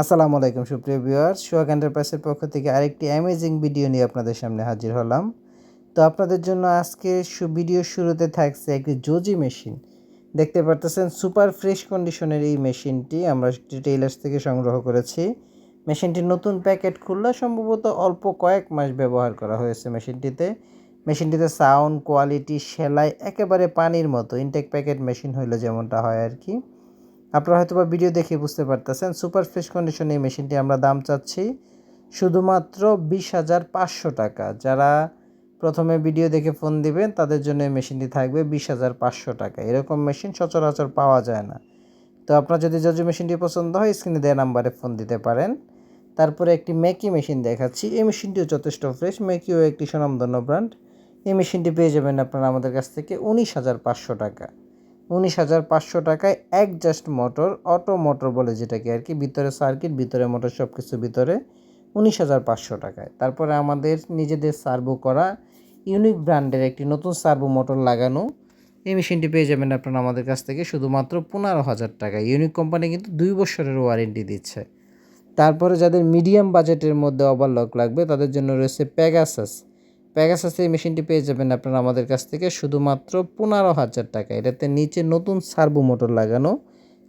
আসসালামু আলাইকুম, সুপ্রিয় ভিউয়ার্স। সোহাগ এন্টারপ্রাইজের পক্ষ থেকে আরেকটি অ্যামেজিং ভিডিও নিয়ে আপনাদের সামনে হাজির হলাম। তো আপনাদের জন্য আজকে ভিডিওর শুরুতে থাকছে একটি জোজি মেশিন দেখতে পারতেছেন সুপার ফ্রেশ কন্ডিশনের এই মেশিনটি আমরা টেইলার্স থেকে সংগ্রহ করেছি। মেশিনটির নতুন প্যাকেট খুললে সম্ভবত অল্প কয়েক মাস ব্যবহার করা হয়েছে মেশিনটিতে মেশিনটিতে সাউন্ড কোয়ালিটি সেলাই একেবারে পানির মতো। ইনটেক প্যাকেট মেশিন হইলে যেমনটা হয় আর কি। আপনারা হয়তো বা ভিডিও দেখে বুঝতে পারতেছেন, সুপার ফ্রেশ কন্ডিশন এই মেশিনটি আমরা দাম চাচ্ছি শুধুমাত্র বিশ হাজার পাঁচশো টাকা। যারা প্রথমে ভিডিও দেখে ফোন দিবেন, তাদের জন্য এই মেশিনটি থাকবে বিশ হাজার পাঁচশো টাকা। এরকম মেশিন সচরাচর পাওয়া যায় না। তো আপনার যদি জজি মেশিনটি পছন্দ হয়, স্ক্রিনে দেওয়া নাম্বারে ফোন দিতে পারেন। তারপরে একটি মেকি মেশিন দেখাচ্ছি। এই মেশিনটিও যথেষ্ট ফ্রেশ মেকিও একটি সুনামধন্য ব্র্যান্ড। এই মেশিনটি পেয়ে যাবেন আপনারা আমাদের কাছ থেকে উনিশ হাজার পাঁচশো টাকা। উনিশ হাজার পাঁচশো টাকায় একজাস্ট মোটর, অটো মোটর বলে যেটাকে আর কি, ভিতরে সার্কিট, ভিতরে মোটর সব কিছু ভিতরে উনিশ হাজার পাঁচশো টাকায়। তারপরে আমাদের নিজেদের সার্ভো করা ইউনিক ব্র্যান্ডের একটি নতুন সার্ভো মোটর লাগানো, এই মেশিনটি পেয়ে যাবেন আপনারা আমাদের কাছ থেকে শুধুমাত্র পনেরো হাজার টাকা ইউনিক কোম্পানি কিন্তু দুই বছরের ওয়ারেন্টি দিচ্ছে। তারপরে যাদের মিডিয়াম বাজেটের মধ্যে ওভারলক লাগবে, তাদের জন্য রয়েছে প্যাগাসাস প্যাগাসাস এই মেশিনটি পেয়ে যাবেন আপনারা আমাদের কাছ থেকে শুধুমাত্র পনেরো হাজার টাকা। এটাতে নিচে নতুন সার্ভো মোটর লাগানো।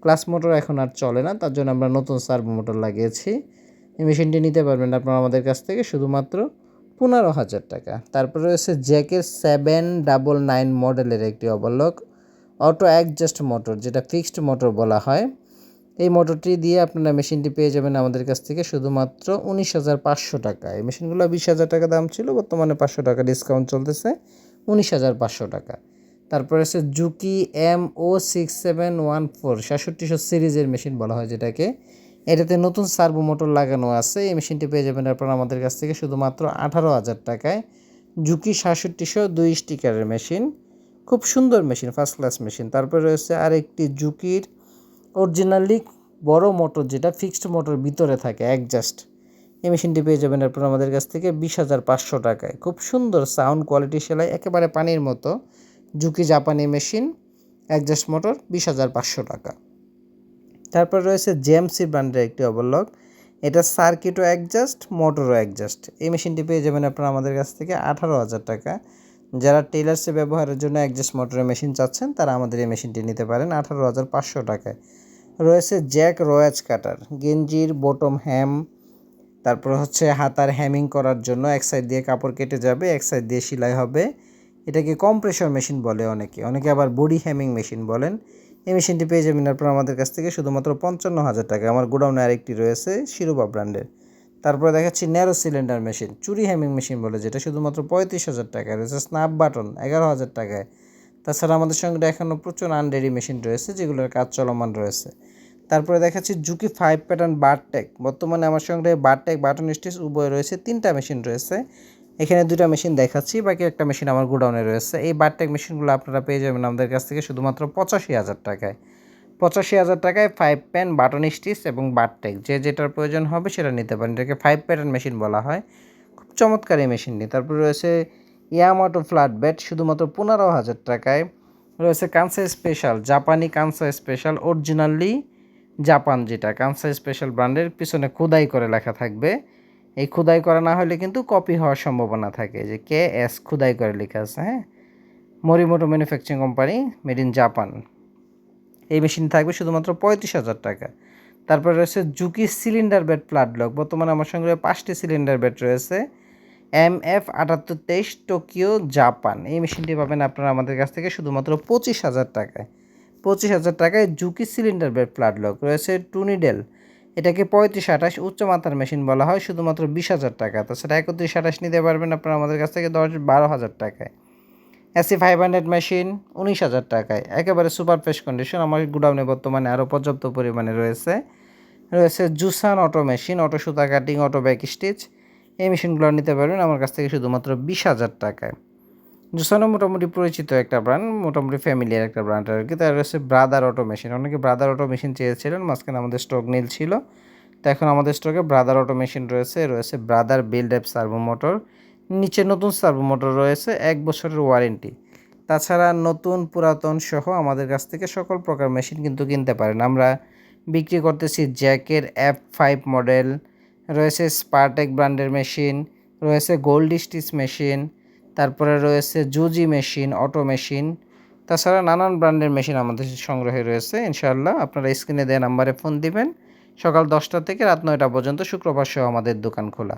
ক্লাস মোটর এখন আর চলে না, তার জন্য আমরা নতুন সার্ভো মোটর লাগিয়েছি। এই মেশিনটি নিতে পারবেন আপনারা আমাদের কাছ থেকে শুধুমাত্র পনেরো হাজার টাকা। তারপরে রয়েছে জ্যাকের সেভেন ডাবল নাইন মডেলের একটি ওভারলক অটো অ্যাডজাস্ট মোটর যেটা ফিক্সড মোটর বলা হয়। এই মোটরটি দিয়ে আপনারা মেশিনটি পেয়ে যাবেন আমাদের কাছ থেকে শুধুমাত্র উনিশ হাজার পাঁচশো টাকা। এই মেশিনগুলো বিশ হাজার টাকা দাম ছিল, বর্তমানে পাঁচশো টাকা ডিসকাউন্ট চলতেছে, উনিশ হাজার পাঁচশো টাকা। তারপরে আছে Juki M O six seven one four সাতষট্টিশো সিরিজের মেশিন বলা হয় যেটাকে। এটাতে নতুন সার্ভো মোটর লাগানো আছে, এই মেশিনটি পেয়ে যাবেন আপনারা আমাদের কাছ থেকে শুধুমাত্র আঠারো হাজার টাকায়। জুকি সাতষট্টিশো দুই স্টিকারের মেশিন, খুব সুন্দর মেশিন ফার্স্ট ক্লাস মেশিন। তারপরে রয়েছে আরেকটি জুকির অরিজিনালি বড় মোটর যেটা ফিক্সড মোটর ভিতরে থাকে অ্যাডজাস্ট এই মেশিনটি পেয়ে যাবেন আপনারা আমাদের কাছ থেকে বিশ হাজার পাঁচশো টাকায়। খুব সুন্দর সাউন্ড কোয়ালিটি সেলাই, একেবারে পানির মতো। জুকি জাপানি মেশিন অ্যাডজাস্ট মোটর, বিশ হাজার পাঁচশো টাকা। তারপর রয়েছে জেএমসি ব্র্যান্ডের একটি ওভারলক এটা সার্কিটও অ্যাডজাস্ট মোটরও অ্যাডজাস্ট এই মেশিনটি পেয়ে যাবেন আপনারা আমাদের কাছ থেকে আঠারো হাজার টাকা। যারা টেলার্সে ব্যবহারের জন্য অ্যাডজাস্ট মোটরের মেশিন চাচ্ছেন, তারা আমাদের এই মেশিনটি নিতে পারেন আঠারো হাজার পাঁচশো টাকায়। রয়েছে জ্যাক রয়াজ কাটার, গেঞ্জির বটম হ্যাম, তারপর হচ্ছে হাতার হ্যামিং করার জন্য এক সাইড দিয়ে কাপড় কেটে যাবে, এক সাইড দিয়ে সেলাই হবে। এটাকে কম্প্রেসর মেশিন বলে অনেকে অনেকে আবার বডি হ্যামিং মেশিন বলেন। এই মেশিনটি পেয়ে যাবেন আপনারা আমাদের কাছ থেকে শুধুমাত্র পঞ্চান্ন হাজার টাকা আমার গোডাউনে আরেকটি রয়েছে, শিরোপা ব্র্যান্ডের। তারপরে দেখাচ্ছি ন্যারো সিলিন্ডার মেশিন চুরি হ্যামিং মেশিন বলে, যেটা শুধুমাত্র পঁয়ত্রিশ হাজার টাকায় রয়েছে স্ন্যাপ বাটন এগারো হাজার টাকায়। তাছাড়া আমাদের সঙ্গে এখনও প্রচুর আনডেরি মেশিন রয়েছে, যেগুলোর কাজ চলমান রয়েছে। তারপরে দেখাচ্ছি জুকি ফাইভ প্যাটার্ন বারটেক বর্তমানে আমার সঙ্গে বারটেক বাটন স্টিচ উভয় রয়েছে, তিনটা মেশিন রয়েছে। এখানে দুটা মেশিন দেখাচ্ছি, বাকি একটা মেশিন আমার গোডাউনে রয়েছে। এই বারটেক মেশিনগুলো আপনারা পেয়ে যাবেন আমাদের কাছ থেকে শুধুমাত্র পঁচাশি হাজার টাকায়। পঁচাশি হাজার টাকায় ফাইভ প্যান বাটন স্টিচ এবং বারটেক যে যেটার প্রয়োজন হবে সেটা নিতে পারেন। এটাকে ফাইভ প্যাটার্ন মেশিন বলা হয়। খুব চমৎকার এই মেশিনটি তারপরে রয়েছে ইয়ামাটো ফ্ল্যাট বেড শুধুমাত্র পনেরো হাজার টাকায়। রয়েছে কানসা স্পেশাল জাপানি কানসা স্পেশাল অরিজিনালি জাপান যেটা। কানসা স্পেশাল ব্র্যান্ডের পিছনে খোদাই করে লেখা থাকবে। এই খোদাই করা না হলে কিন্তু কপি হওয়ার সম্ভাবনা থাকে যে কে এস খোদাই করে লেখা আছে হ্যাঁ? Morimoto manufacturing company made in Japan এই মেশিন থাকবে শুধুমাত্র পঁয়ত্রিশ হাজার টাকা। তারপর রয়েছে Juki cylinder bed flat lock বর্তমানে আমার সঙ্গে পাঁচটি সিলিন্ডার বেড রয়েছে। এম এফ আটাত্তর তেইশ টোকিও জাপান এই মেশিনটি পাবেন আপনারা আমাদের কাছ থেকে শুধুমাত্র পঁচিশ হাজার টাকায়। পঁচিশ হাজার টাকায় Juki cylinder bed flat lock রয়েছে টুনিডেল এটাকে পঁয়ত্রিশ আঠাশ উচ্চমাত্রার মেশিন বলা হয়, শুধুমাত্র বিশ হাজার টাকা। তাছাড়া একত্রিশ আঠাশ নিতে পারবেন আপনারা আমাদের কাছ থেকে দশ বারো হাজার টাকায়। এসি ফাইভ হান্ড্রেড মেশিন উনিশ হাজার টাকায়। একেবারে সুপার ফ্রেশ কন্ডিশন। আমার গোডাউনে বর্তমানে আরও পর্যাপ্ত পরিমাণে রয়েছে। রয়েছে জুসান অটো মেশিন, অটো সুতা কাটিং, অটো ব্যাক স্টিচ। এই মেশিনগুলো নিতে পারবেন আমার কাছ থেকে শুধুমাত্র বিশ হাজার টাকায়। জুসানো মোটামুটি পরিচিত একটা ব্র্যান্ড মোটামুটি ফ্যামিলিয়ার একটা ব্র্যান্ড আর কি। তার রয়েছে ব্রাদার অটো মেশিন। অনেকে ব্রাদার অটো মেশিন চেয়েছিলেন, মাঝখানে আমাদের স্টক নীল ছিল। তো এখন আমাদের স্টকে ব্রাদার অটো মেশিন রয়েছে রয়েছে brother build up servo motor. নিচে নতুন সার্ভো মোটর রয়েছে, এক বছরের ওয়ারেন্টি। তাছাড়া নতুন পুরাতন সহ আমাদের কাছ থেকে সকল প্রকার মেশিন কিন্তু কিনতে পারেন। আমরা বিক্রি করতেছি জ্যাকের এফ ফাইভ মডেল রয়েছে স্পারটেক ব্র্যান্ডের মেশিন রয়েছে গোল্ড স্টিচ মেশিন তারপরে রয়েছে জুজি মেশিন অটো মেশিন তাছাড়া নানান ব্র্যান্ডের মেশিন আমাদের সংগ্রহে রয়েছে। ইনশাআল্লাহ আপনারা স্ক্রিনে দেওয়া নাম্বারে ফোন দিবেন। সকাল দশটা থেকে রাত নয়টা পর্যন্ত শুক্রবার সহ আমাদের দোকান খোলা।